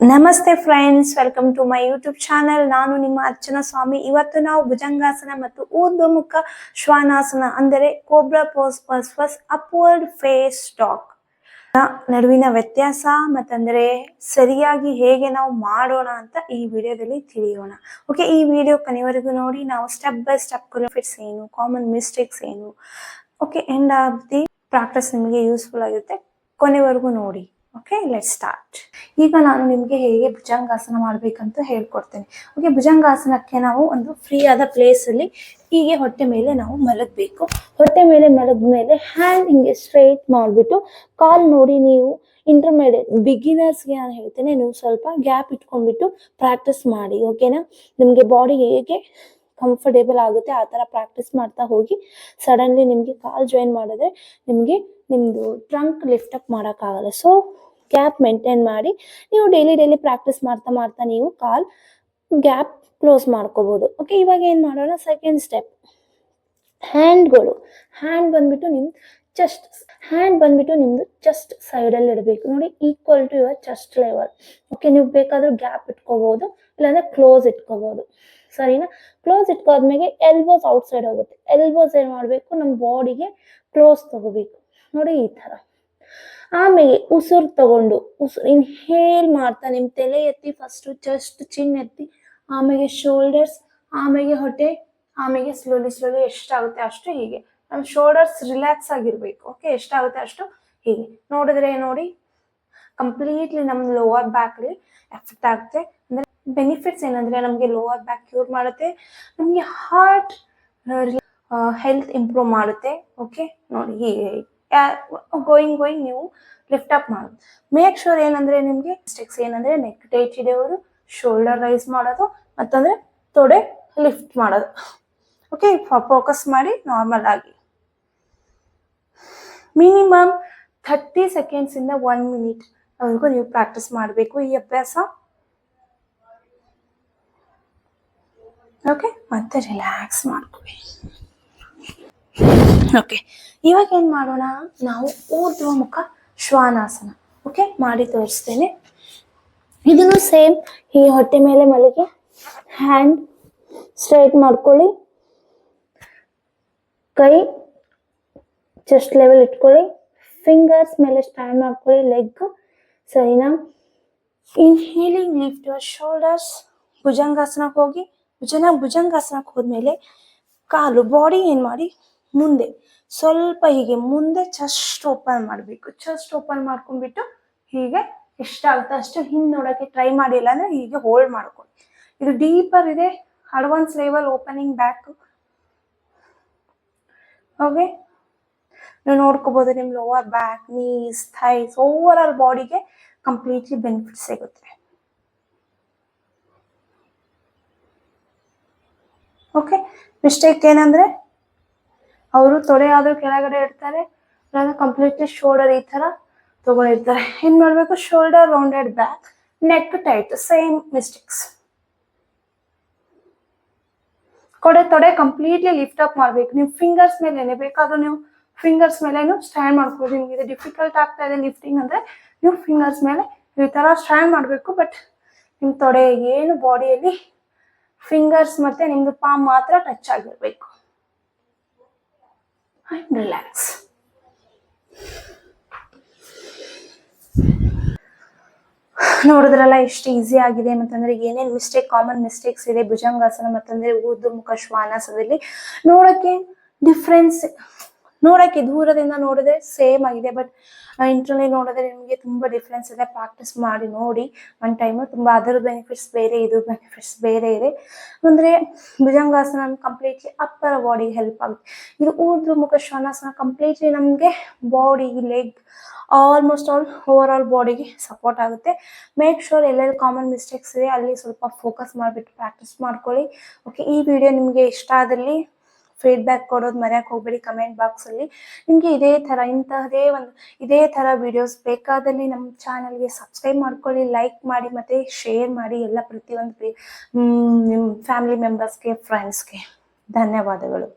ನಮಸ್ತೆ friends welcome to my YouTube channel ನಾನು ನಿಮ್ಮ ಅರ್ಚನಾ ಸ್ವಾಮಿ. ಇವತ್ತು ನಾವು ಭುಜಂಗಾಸನ ಮತ್ತು ಊರ್ಧ್ವಮುಖ ಶ್ವಾನಾಸನ, ಅಂದರೆ cobra pose versus upward face stock ನಡುವಿನ ವ್ಯತ್ಯಾಸ ಮತ್ತಂದ್ರೆ ಸರಿಯಾಗಿ ಹೇಗೆ ನಾವು ಮಾಡೋಣ ಅಂತ ಈ ವಿಡಿಯೋದಲ್ಲಿ ತಿಳಿಯೋಣ. ಓಕೆ ಈ ವಿಡಿಯೋ ಕೊನೆವರೆಗೂ ನೋಡಿ. ನಾವು ಸ್ಟೆಪ್ ಬೈ ಸ್ಟೆಪ್ ಕೊಲೋಫಿಟ್ಸ್ ಏನು ಕಾಮನ್ ಮಿಸ್ಟೇಕ್ಸ್ ಏನು. Okay end of the practice ನಿಮಗೆ ಯೂಸ್ಫುಲ್ ಆಗುತ್ತೆ ಕೊನೆವರೆಗೂ ನೋಡಿ. ಓಕೆ ಲೆಟ್ ಸ್ಟಾರ್ಟ್ ಈಗ ನಾನು ನಿಮಗೆ ಹೇಗೆ ಭುಜಂಗಾಸನ ಮಾಡಬೇಕಂತ ಹೇಳ್ಕೊಡ್ತೇನೆ. ಓಕೆ ಭುಜಂಗಾಸನಕ್ಕೆ ನಾವು ಒಂದು ಫ್ರೀ ಆದ ಪ್ಲೇಸಲ್ಲಿ ಹೀಗೆ ಹೊಟ್ಟೆ ಮೇಲೆ ನಾವು ಮಲಗಬೇಕು. ಹೊಟ್ಟೆ ಮೇಲೆ ಮಲಗಿದ ಮೇಲೆ ಹ್ಯಾಂಡ್ ಹಿಂಗೆ ಸ್ಟ್ರೈಟ್ ಮಾಡಿಬಿಟ್ಟು ಕಾಲ್ ನೋಡಿ ನೀವು ಇಂಟರ್ಮೀಡಿಯೇಟ್ ಬಿಗಿನರ್ಸ್ಗೆ ನಾನು ಹೇಳ್ತೇನೆ, ನೀವು ಸ್ವಲ್ಪ ಗ್ಯಾಪ್ ಇಟ್ಕೊಂಡ್ಬಿಟ್ಟು ಪ್ರಾಕ್ಟೀಸ್ ಮಾಡಿ ಓಕೆನಾ ನಿಮಗೆ ಬಾಡಿ ಹೇಗೆ ಕಂಫರ್ಟೇಬಲ್ ಆಗುತ್ತೆ, ಆ ಥರ ಪ್ರಾಕ್ಟೀಸ್ ಮಾಡ್ತಾ ಹೋಗಿ ಸಡನ್ಲಿ ನಿಮಗೆ ಕಾಲ್ ಜಾಯಿನ್ ಮಾಡಿದ್ರೆ ನಿಮಗೆ ನಿಮ್ಮದು ಟ್ರಂಕ್ ಲಿಫ್ಟ್ ಮಾಡೋಕ್ಕಾಗಲ್ಲ. ಸೊ ಗ್ಯಾಪ್ ಮೇಂಟೈನ್ ಮಾಡಿ ನೀವು ಡೈಲಿ ಡೈಲಿ ಪ್ರಾಕ್ಟೀಸ್ ಮಾಡ್ತಾ ಮಾಡ್ತಾ ನೀವು ಕಾಲ್ ಗ್ಯಾಪ್ ಕ್ಲೋಸ್ ಮಾಡ್ಕೋಬೋದು. ಓಕೆ ಇವಾಗ ಏನು ಮಾಡೋಣ? ಸೆಕೆಂಡ್ ಸ್ಟೆಪ್ ಹ್ಯಾಂಡ್ಗಳು ಹ್ಯಾಂಡ್ ಬಂದ್ಬಿಟ್ಟು ನಿಮ್ಮ ಚೆಸ್ಟ್ ಹ್ಯಾಂಡ್ ಬಂದ್ಬಿಟ್ಟು ನಿಮ್ಮದು ಚೆಸ್ಟ್ ಸೈಡಲ್ಲಿ ಇಡಬೇಕು. ನೋಡಿ equal to your chest level okay ನೀವು ಬೇಕಾದರೂ ಗ್ಯಾಪ್ ಇಟ್ಕೋಬೋದು, ಇಲ್ಲಾಂದ್ರೆ ಕ್ಲೋಸ್ ಇಟ್ಕೋಬೋದು. ಸರಿನಾ? ಕ್ಲೋಸ್ ಇಟ್ಕೋದ್ಮೇಲೆ ಎಲ್ಬೋಸ್ ಔಟ್ ಸೈಡ್ ಹೋಗುತ್ತೆ. ಎಲ್ಬೋಸ್ ಏನು ಮಾಡಬೇಕು? ನಮ್ಮ ಬಾಡಿಗೆ ಕ್ಲೋಸ್ ತಗೋಬೇಕು. ನೋಡಿ, ಈ ಥರ. ಆಮೇಲೆ ಉಸಿರು ತಗೊಂಡು ಉಸಿರು ಇನ್ಹೇಲ್ ಮಾಡ್ತಾ ನಿಮ್ಮ ತಲೆ ಎತ್ತಿ ಫಸ್ಟು ಚೆಸ್ಟ್ ಚಿನ್ ಎತ್ತಿ ಆಮೇಲೆ ಶೋಲ್ಡರ್ಸ್ ಆಮೇಲೆ ಹೊಟ್ಟೆ ಆಮೇಲೆ ಸ್ಲೋಲಿ ಸ್ಲೋಲಿ ಎಷ್ಟಾಗುತ್ತೆ ಅಷ್ಟು ಹೀಗೆ. ನಮ್ಮ ಶೋಲ್ಡರ್ಸ್ ರಿಲ್ಯಾಕ್ಸ್ ಆಗಿರ್ಬೇಕು ಓಕೆ ಎಷ್ಟಾಗುತ್ತೆ ಅಷ್ಟು ಹೀಗೆ. ನೋಡಿದ್ರೆ ನೋಡಿ ಕಂಪ್ಲೀಟ್ಲಿ ನಮ್ಮ ಲೋವರ್ ಬ್ಯಾಕ್ಲಿ ಎಫೆಕ್ಟ್ ಆಗುತ್ತೆ. ಅಂದರೆ ಬೆನಿಫಿಟ್ಸ್ ಏನಂದ್ರೆ ನಮಗೆ ಲೋವರ್ ಬ್ಯಾಕ್ ಕ್ಯೂರ್ ಮಾಡುತ್ತೆ, ನಮಗೆ ಹಾರ್ಟ್ ಹೆಲ್ತ್ ಇಂಪ್ರೂವ್ ಮಾಡುತ್ತೆ ಓಕೆ ನೋಡಿ ಹೀಗೆ. ಗೋಯಿಂಗ್ ಗೋಯಿಂಗ್ ನೀವು ಲಿಫ್ಟ್ ಅಪ್ ಮಾಡೋದು ಮೇಕ್ ಶೋರ್ ಏನಂದ್ರೆ ನಿಮಗೆ ಮಿಸ್ಟೇಕ್ಸ್ ಏನಂದ್ರೆ ನೆಕ್ ಟೈಟ್ ಇಡೋರು ಶೋಲ್ಡರ್ ರೈಸ್ ಮಾಡೋದು, ಮತ್ತಂದ್ರೆ ತೊಡೆ ಲಿಫ್ಟ್ ಮಾಡೋದು. ಓಕೆ ಫೋಕಸ್ ಮಾಡಿ ನಾರ್ಮಲ್ ಆಗಿ. ಮಿನಿಮಮ್ ಥರ್ಟಿ ಸೆಕೆಂಡ್ಸ್ ಇಂದ ಒನ್ ಮಿನಿಟ್ ಅವ್ರಿಗೂ ನೀವು ಪ್ರಾಕ್ಟೀಸ್ ಮಾಡಬೇಕು ಈ ಅಭ್ಯಾಸ. ಓಕೆ ಮತ್ತೆ ರಿಲ್ಯಾಕ್ಸ್ ಮಾಡ್ಕೊಳ್ಳಿ ಓಕೆ ಇವಾಗ ಏನು ಮಾಡೋಣ? ನಾವು ಊರ್ಧ್ವ ಮುಖ ಶ್ವಾನಾಸನ. ಓಕೆ ಮಾಡಿ ತೋರಿಸ್ತೇನೆ. ಇದನ್ನು ಸೇಮ್ ಈ ಹೊಟ್ಟೆ ಮೇಲೆ ಮಲಗಿ ಹ್ಯಾಂಡ್ ಸ್ಟ್ರೈಟ್ ಮಾಡ್ಕೊಳ್ಳಿ. ಕೈ ಚೆಸ್ಟ್ ಲೆವೆಲ್ ಇಟ್ಕೊಳ್ಳಿ. ಫಿಂಗರ್ಸ್ ಮೇಲೆ ಸ್ಟ್ಯಾಂಡ್ ಮಾಡ್ಕೊಳ್ಳಿ. ಲೆಗ್ ಸರಿನಾ ಇನ್ಹೇಲಿಂಗ್ ಲಿಫ್ಟ್ ಯುವರ್ ಶೋಲ್ಡರ್ಸ್ ಭುಜಂಗಾಸನಕ್ಕೆ ಹೋಗಿ. ಭುಜನ ಭುಜಂಗಾಸನಕ್ಕೆ ಹೋದ್ಮೇಲೆ ಕಾಲು ಬಾಡಿ ಏನು ಮಾಡಿ ಮುಂದೆ. ಸ್ವಲ್ಪ ಹೀಗೆ ಮುಂದೆ ಚೆಸ್ಟ್ ಓಪನ್ ಮಾಡಬೇಕು. ಚೆಸ್ಟ್ ಓಪನ್ ಮಾಡ್ಕೊಂಡ್ಬಿಟ್ಟು ಹೀಗೆ ಎಷ್ಟಾಗುತ್ತೆ ಅಷ್ಟು ಹಿಂದೆ ನೋಡೋಕ್ಕೆ ಟ್ರೈ ಮಾಡಿಲ್ಲ ಅಂದರೆ ಹೀಗೆ ಹೋಲ್ಡ್ ಮಾಡ್ಕೊಳ್ಳಿ. ಇದು ಡೀಪರ್ ಇದೆ. Advance level opening back okay ನೀವು ನೋಡ್ಕೋಬಹುದು ನಿಮ್ lower back knees thighs over all ಬಾಡಿಗೆ ಕಂಪ್ಲೀಟ್ಲಿ ಬೆನಿಫಿಟ್ ಸಿಗುತ್ತೆ. ಓಕೆ ಮಿಸ್ಟೇಕ್ ಏನಂದ್ರೆ ಅವರು ತೊಡೆ ಆದ್ರೂ ಕೆಳಗಡೆ ಇಡ್ತಾರೆ, ನಾನು ಕಂಪ್ಲೀಟ್ಲಿ ಶೋಲ್ಡರ್ ಈ ತರ ತಗೊಂಡಿರ್ತಾರೆ. ಏನ್ ಮಾಡ್ಬೇಕು shoulder rounded back neck tight same mistakes ಕೊಡೆ ತೊಡೆ ಕಂಪ್ಲೀಟ್ಲಿ ಲಿಫ್ಟ್ ಅಪ್ ಮಾಡ್ಬೇಕು. ನೀವು ಫಿಂಗರ್ಸ್ ಮೇಲೆ ಬೇಕಾದ್ರೂ ನೀವು ಫಿಂಗರ್ಸ್ ಮೇಲೇನು ಸ್ಟ್ಯಾಂಡ್ ಮಾಡ್ಕೊಳ್ಳಿ ನಿಮ್ಗೆ ಇದು ಡಿಫಿಕಲ್ಟ್ ಆಗ್ತಾ ಇದೆ ಲಿಫ್ಟಿಂಗ್ ಅಂದ್ರೆ, ನೀವು ಫಿಂಗರ್ಸ್ ಮೇಲೆ ಈ ತರ ಸ್ಟ್ಯಾಂಡ್ ಮಾಡಬೇಕು ಬಟ್ ನಿಮ್ಮ ತೊಡೆ ಏನು ಬಾಡಿಯಲ್ಲಿ ಫಿಂಗರ್ಸ್ ಮತ್ತೆ ನಿಮ್ದು ಪಾಮ್ ಮಾತ್ರ ಟಚ್ ಆಗಿರ್ಬೇಕು. ಅಂಡ್ ರಿಲ್ಯಾಕ್ಸ್ ನೋಡಿದ್ರಲ್ಲ ಎಷ್ಟು ಈಸಿ ಆಗಿದೆ ಮತ್ತಂದ್ರೆ ಏನೇನ್ ಮಿಸ್ಟೇಕ್ ಕಾಮನ್ ಮಿಸ್ಟೇಕ್ಸ್ ಇದೆ, ಭುಜಂಗಾಸನ ಮತ್ತಂದ್ರೆ ಊರ್ಧ್ವ ಮುಖ ಶ್ವಾನಾಸನದಲ್ಲಿ ನೋಡಕ್ಕೆ ಡಿಫ್ರೆನ್ಸ್ ನೋಡಕ್ಕೆ ದೂರದಿಂದ ನೋಡಿದ್ರೆ ಸೇಮ್ ಆಗಿದೆ ಬಟ್ ಇಂಟ್ರಲ್ಲಿ ನೋಡಿದ್ರೆ ನಿಮಗೆ ತುಂಬಾ ಡಿಫ್ರೆನ್ಸ್ ಇದೆ. ಪ್ರಾಕ್ಟೀಸ್ ಮಾಡಿ ನೋಡಿ. ಒನ್ ಟೈಮು ತುಂಬಾ ಅದರ ಬೆನಿಫಿಟ್ಸ್ ಬೇರೆ, ಇದು ಬೆನಿಫಿಟ್ಸ್ ಬೇರೆ ಇದೆ. ಅಂದ್ರೆ ಭುಜಂಗಾಸನ ಕಂಪ್ಲೀಟ್ಲಿ ಅಪ್ಪರ್ ಬಾಡಿಗೆ ಹೆಲ್ಪ್ ಆಗುತ್ತೆ. ಇದು ಊರ್ಧ್ವ ಮುಖ ಶ್ವಾನಾಸನ ಕಂಪ್ಲೀಟ್ಲಿ ನಮಗೆ body leg almost all over all ಬಾಡಿಗೆ ಸಪೋರ್ಟ್ ಆಗುತ್ತೆ. ಮೇಕ್ ಶೋರ್ ಎಲ್ಲೆಲ್ಲಿ ಕಾಮನ್ ಮಿಸ್ಟೇಕ್ಸ್ ಇದೆ, ಅಲ್ಲಿ ಸ್ವಲ್ಪ ಫೋಕಸ್ ಮಾಡಿಬಿಟ್ಟು ಪ್ರಾಕ್ಟೀಸ್ ಮಾಡ್ಕೊಳ್ಳಿ. ಓಕೆ ಈ ವಿಡಿಯೋ ನಿಮಗೆ ಇಷ್ಟ ಆದಲ್ಲಿ ಫೀಡ್ಬ್ಯಾಕ್ ಕೊಡೋದು ಮರೆಯಕ್ಕೆ ಹೋಗ್ಬೇಡಿ ಕಮೆಂಟ್ ಬಾಕ್ಸಲ್ಲಿ ನಿಮಗೆ ಇದೇ ತರ ಇಂತಹದೇ ಒಂದು, ಇದೇ ತರ ವಿಡಿಯೋಸ್ ಬೇಕಾದಲ್ಲಿ ನಮ್ಮ ಚಾನಲ್ಗೆ ಸಬ್ಸ್ಕ್ರೈಬ್ ಮಾಡ್ಕೊಳ್ಳಿ ಲೈಕ್ ಮಾಡಿ ಮತ್ತೆ ಶೇರ್ ಮಾಡಿ ಎಲ್ಲ ಪ್ರತಿಯೊಂದು ನಿಮ್ಮ ಫ್ಯಾಮಿಲಿ ಮೆಂಬರ್ಸ್ಗೆ ಫ್ರೆಂಡ್ಸ್ಗೆ ಧನ್ಯವಾದಗಳು.